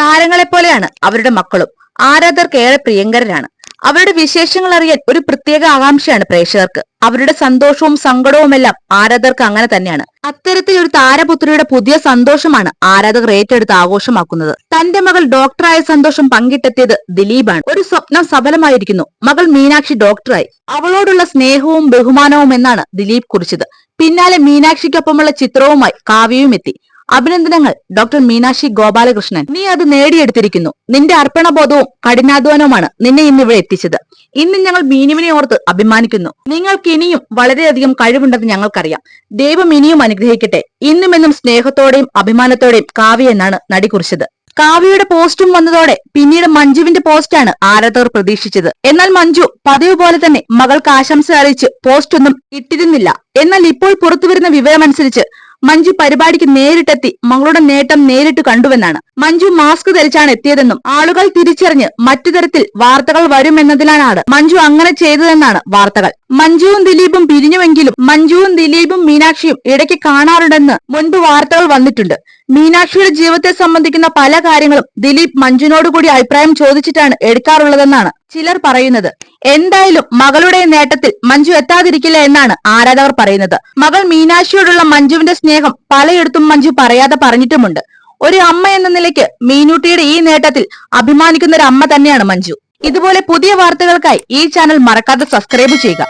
താരങ്ങളെ പോലെയാണ് അവരുടെ മക്കളും. ആരാധകർക്ക് ഏറെ പ്രിയങ്കരരാണ് അവരുടെ വിശേഷങ്ങൾ അറിയാൻ ഒരു പ്രത്യേക ആകാംക്ഷയാണ് പ്രേക്ഷകർക്ക്. അവരുടെ സന്തോഷവും സങ്കടവും എല്ലാം ആരാധകർക്ക് അങ്ങനെ തന്നെയാണ്. അത്തരത്തിൽ ഒരു താരപുത്രിയുടെ പുതിയ സന്തോഷമാണ് ആരാധകർ ഏറ്റെടുത്ത് ആഘോഷമാക്കുന്നത്. തന്റെ മകൾ ഡോക്ടറായ സന്തോഷം പങ്കിട്ടെത്തിയത് ദിലീപാണ്. ഒരു സ്വപ്നം സഫലമായിരിക്കുന്നു. മകൾ മീനാക്ഷി ഡോക്ടറായി. അവളോടുള്ള സ്നേഹവും ബഹുമാനവും എന്നാണ് ദിലീപ് കുറിച്ചത്. പിന്നാലെ മീനാക്ഷിക്കൊപ്പമുള്ള ചിത്രവുമായി കാവ്യവും എത്തി. അഭിനന്ദനങ്ങൾ ഡോക്ടർ മീനാക്ഷി ഗോപാലകൃഷ്ണൻ. നീ അത് നേടിയെടുത്തിരിക്കുന്നു. നിന്റെ അർപ്പണബോധവും കഠിനാധ്വാനവുമാണ് നിന്നെ ഇന്ന് ഇവിടെ എത്തിച്ചത്. ഇന്ന് ഞങ്ങൾ മീനുവിനെ ഓർത്ത് അഭിമാനിക്കുന്നു. നിങ്ങൾക്ക് ഇനിയും വളരെയധികം കഴിവുണ്ടെന്ന് ഞങ്ങൾക്കറിയാം. ദൈവം ഇനിയും അനുഗ്രഹിക്കട്ടെ. ഇന്നും എന്നും സ്നേഹത്തോടെയും അഭിമാനത്തോടെയും കാവ്യ എന്നാണ് നടി കുറിച്ചത്. കാവ്യയുടെ പോസ്റ്റും വന്നതോടെ പിന്നീട് മഞ്ജുവിന്റെ പോസ്റ്റാണ് ആരാധകർ പ്രതീക്ഷിച്ചത്. എന്നാൽ മഞ്ജു പതിവ് പോലെ തന്നെ മകൾക്ക് ആശംസ അറിയിച്ച് പോസ്റ്റൊന്നും ഇട്ടിരുന്നില്ല. എന്നാൽ ഇപ്പോൾ പുറത്തുവരുന്ന വിവരമനുസരിച്ച് മഞ്ജു പരിപാടിക്ക് നേരിട്ടെത്തി മകളുടെ നേട്ടം നേരിട്ട് കണ്ടുവെന്നാണ്. മഞ്ജു മാസ്ക് ധരിച്ചാണ് എത്തിയതെന്നും ആളുകൾ തിരിച്ചറിഞ്ഞ് മറ്റു തരത്തിൽ വാർത്തകൾ വരുമെന്നതിലാണ് മഞ്ജു അങ്ങനെ ചെയ്തതെന്നാണ് വാർത്തകൾ. മഞ്ജുവും ദിലീപും പിരിഞ്ഞുവെങ്കിലും മഞ്ജുവും ദിലീപും മീനാക്ഷിയും ഇടയ്ക്ക് കാണാറുണ്ടെന്ന് മുൻപ് വാർത്തകൾ വന്നിട്ടുണ്ട്. മീനാക്ഷിയുടെ ജീവിതത്തെ സംബന്ധിക്കുന്ന പല കാര്യങ്ങളും ദിലീപ് മഞ്ജുവിനോട് കൂടി അഭിപ്രായം ചോദിച്ചിട്ടാണ് എടുക്കാറുള്ളതെന്നാണ് ചിലർ പറയുന്നത്. എന്തായാലും മകളുടെ നേട്ടത്തിൽ മഞ്ജു എത്താതിരിക്കില്ല എന്നാണ് ആരാധകർ പറയുന്നത്. മകൾ മീനാക്ഷിയോടുള്ള മഞ്ജുവിന്റെ സ്നേഹം പലയിടത്തും മഞ്ജു പറയാതെ പറഞ്ഞിട്ടുമുണ്ട്. ഒരു അമ്മ എന്ന നിലയ്ക്ക് മീനൂട്ടിയുടെ ഈ നേട്ടത്തിൽ അഭിമാനിക്കുന്ന ഒരു അമ്മ തന്നെയാണ് മഞ്ജു. ഇതുപോലെ പുതിയ വാർത്തകൾക്കായി ഈ ചാനൽ മറക്കാതെ സബ്സ്ക്രൈബ് ചെയ്യുക.